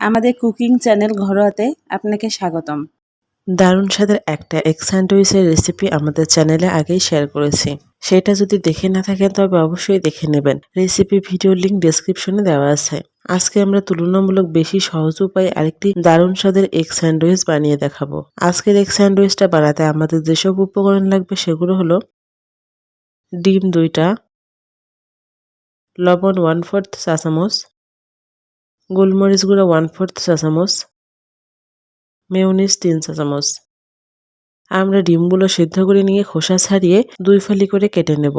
আমাদের cooking channel ঘরোয়াতে আপনাকে স্বাগতম। দারুণ স্বাদের একটা এগ স্যান্ডউইচের রেসিপি আমাদের চ্যানেলে আগেই শেয়ার করেছি। সেটা যদি দেখে না থাকেন, তবে অবশ্যই দেখে নেবেন। রেসিপি ভিডিও লিঙ্ক ডেসক্রিপশনে দেওয়া আছে। আজকে আমরা তুলনামূলক বেশি সহজ উপায়ে আরেকটি দারুণ স্বাদের এগ স্যান্ডউইচ বানিয়ে দেখাবো। আজকের এগ স্যান্ডউইচটা বানাতে আমাদের যেসব উপকরণ লাগবে সেগুলো হলো ডিম দুইটা, লবণ ওয়ান ফোর্থ চা চামচ গোলমরিচ গুঁড়ো ওয়ান ফোর্থ চা চামচ মেয়নিজ তিন চা চামচ আমরা ডিমগুলো সিদ্ধ করে নিয়ে খোসা ছাড়িয়ে দুই ফালি করে কেটে নেব।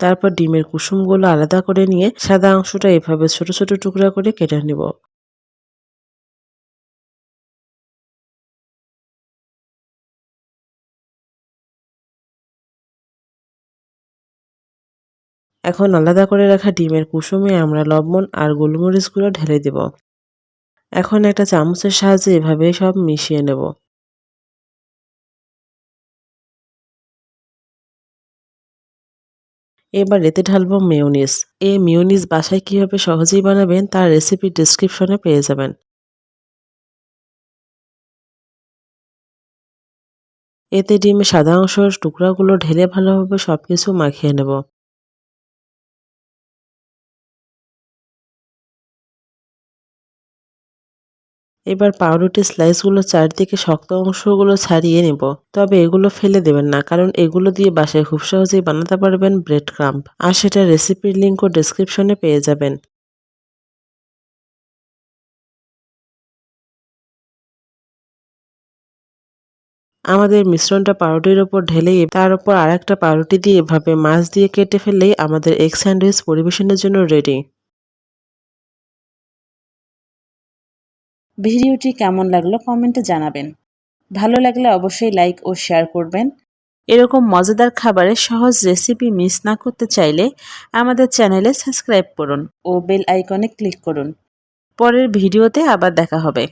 তারপর ডিমের কুসুমগুলো আলাদা করে নিয়ে সাদা অংশটা এভাবে ছোট ছোট টুকরা করে কেটে নেব। এখন আলাদা করে রাখা ডিমের কুসুমে আমরা লবণ আর গোলমরিচগুলো ঢেলে দেব। এখন একটা চামচের সাহায্যে এভাবে সব মিশিয়ে নেব। এবার এতে ঢালব মেয়োনিজ। এই মিওনিজ বাসায় কীভাবে সহজেই বানাবেন তার রেসিপি ডিসক্রিপশনে পেয়ে যাবেন। এতে ডিমের সাদা অংশের টুকরাগুলো ঢেলে ভালোভাবে সব কিছু মাখিয়ে নেব। এবার পাউরুটির স্লাইসগুলো চারদিকে শক্ত অংশগুলো ছাড়িয়ে নেব। তবে এগুলো ফেলে দেবেন না, কারণ এগুলো দিয়ে বাসায় খুব সহজেই বানাতে পারবেন ব্রেড ক্রাম্প আর সেটা রেসিপির লিঙ্কও ডিসক্রিপশনে পেয়ে যাবেন। আমাদের মিশ্রণটা পাউরুটির ওপর ঢেলেই তার উপর আর একটা পাউরুটি দিয়ে এভাবে মাছ দিয়ে কেটে ফেললেই আমাদের এগ স্যান্ডউইচ পরিবেশনের জন্য রেডি ভিডিওটি কেমন লাগল কমেন্টে জানাবেন। ভালো লাগলে অবশ্যই লাইক ও শেয়ার করবেন। এরকম মজাদার খাবারে সহজ রেসিপি মিস না করতে চাইলে আমাদের চ্যানেলে সাবস্ক্রাইব করুন ও বেল আইকনে ক্লিক করুন। পরের ভিডিওতে আবার দেখা হবে।